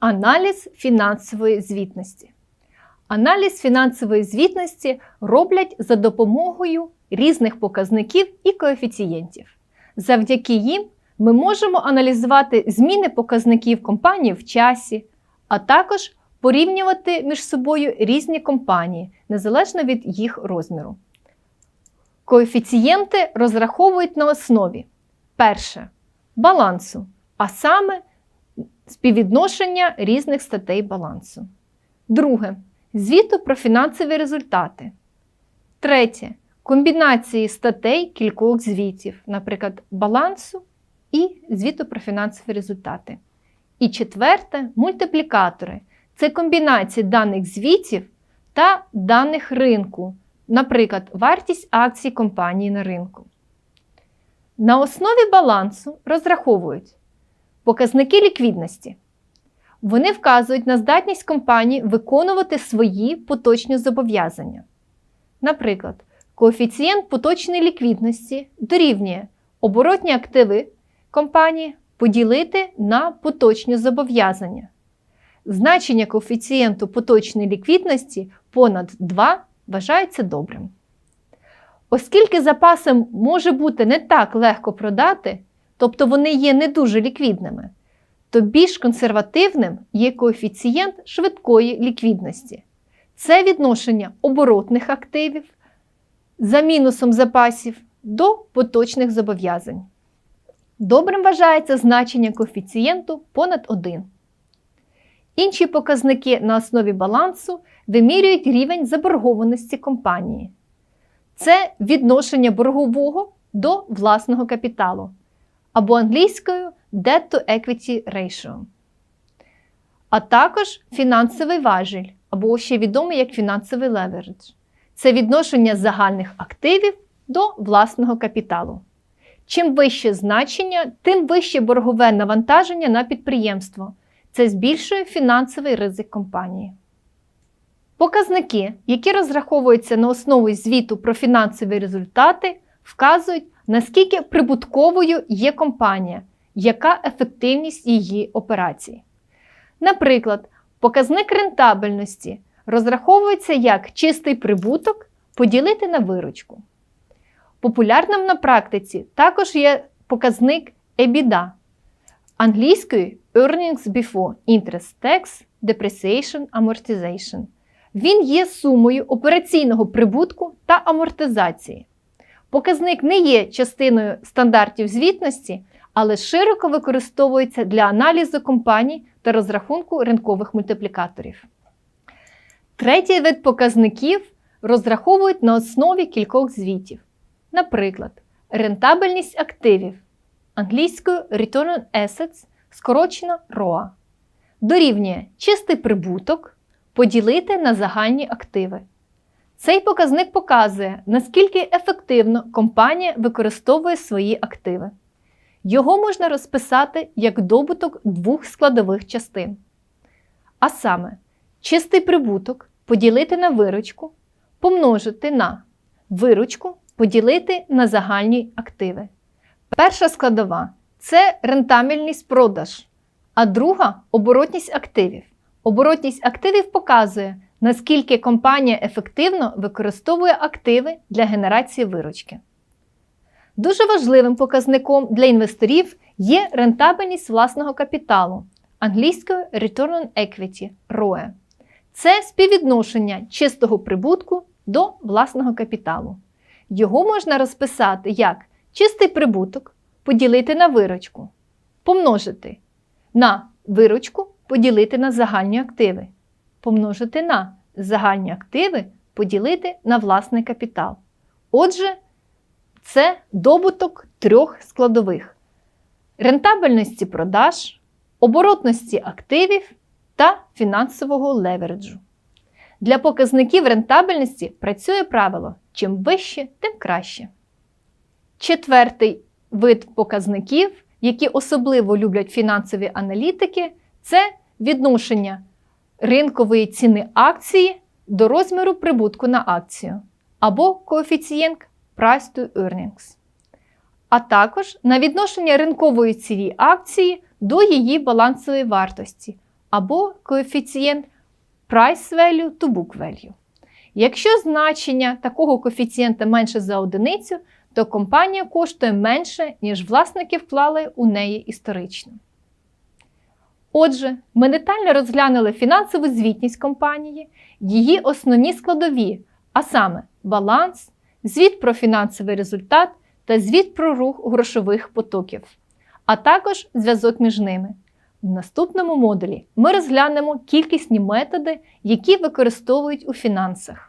Аналіз фінансової звітності. Аналіз фінансової звітності роблять за допомогою різних показників і коефіцієнтів. Завдяки їм ми можемо аналізувати зміни показників компанії в часі, а також порівнювати між собою різні компанії незалежно від їх розміру. Коефіцієнти розраховують на основі перше балансу, а саме співвідношення різних статей балансу. Друге звіту про фінансові результати. Третє комбінації статей кількох звітів, наприклад, балансу і звіту про фінансові результати. І четверте мультиплікатори це комбінації даних звітів та даних ринку, наприклад, вартість акцій компанії на ринку. На основі балансу розраховують показники ліквідності. Вони вказують на здатність компанії виконувати свої поточні зобов'язання. Наприклад, коефіцієнт поточної ліквідності дорівнює оборотні активи компанії поділити на поточні зобов'язання. Значення коефіцієнту поточної ліквідності понад 2 вважається добрим. Оскільки запаси може бути не так легко продати, тобто вони є не дуже ліквідними, то більш консервативним є коефіцієнт швидкої ліквідності. Це відношення оборотних активів за мінусом запасів до поточних зобов'язань. Добрим вважається значення коефіцієнту понад 1. Інші показники на основі балансу вимірюють рівень заборгованості компанії. Це відношення боргового до власного капіталу або англійською Debt to Equity Ratio. А також фінансовий важіль, або ще відомий як фінансовий левередж. Це відношення загальних активів до власного капіталу. Чим вище значення, тим вище боргове навантаження на підприємство. Це збільшує фінансовий ризик компанії. Показники, які розраховуються на основі звіту про фінансові результати, вказують, наскільки прибутковою є компанія, яка ефективність її операцій. Наприклад, показник рентабельності розраховується як чистий прибуток поділити на виручку. Популярним на практиці також є показник EBITDA, англійською Earnings Before Interest Tax Depreciation Amortization. Він є сумою операційного прибутку та амортизації. Показник не є частиною стандартів звітності, але широко використовується для аналізу компаній та розрахунку ринкових мультиплікаторів. Третій вид показників розраховують на основі кількох звітів. Наприклад, рентабельність активів англійською Return on Assets, скорочено ROA, дорівнює чистий прибуток поділити на загальні активи. Цей показник показує, наскільки ефективно компанія використовує свої активи. Його можна розписати як добуток двох складових частин. А саме, чистий прибуток поділити на виручку, помножити на виручку поділити на загальні активи. Перша складова це рентабельність продаж, а друга оборотність активів. Оборотність активів показує, наскільки компанія ефективно використовує активи для генерації виручки. Дуже важливим показником для інвесторів є рентабельність власного капіталу, англійською Return on Equity ROE. Це співвідношення чистого прибутку до власного капіталу. Його можна розписати як чистий прибуток поділити на виручку, помножити на виручку поділити на загальні активи, помножити на загальні активи поділити на власний капітал. Отже, це добуток трьох складових: рентабельності продаж, оборотності активів та фінансового левереджу. Для показників рентабельності працює правило чим вище, тим краще. Четвертий вид показників, які особливо люблять фінансові аналітики, це відношення ринкової ціни акції до розміру прибутку на акцію або коефіцієнт Price to Earnings, а також на відношення ринкової ціни акції до її балансової вартості або коефіцієнт price value to book value. Якщо значення такого коефіцієнта менше за одиницю, то компанія коштує менше, ніж власники вклали у неї історично. Отже, ми детально розглянули фінансову звітність компанії, її основні складові, а саме баланс, звіт про фінансовий результат та звіт про рух грошових потоків, а також зв'язок між ними. В наступному модулі ми розглянемо кількісні методи, які використовують у фінансах.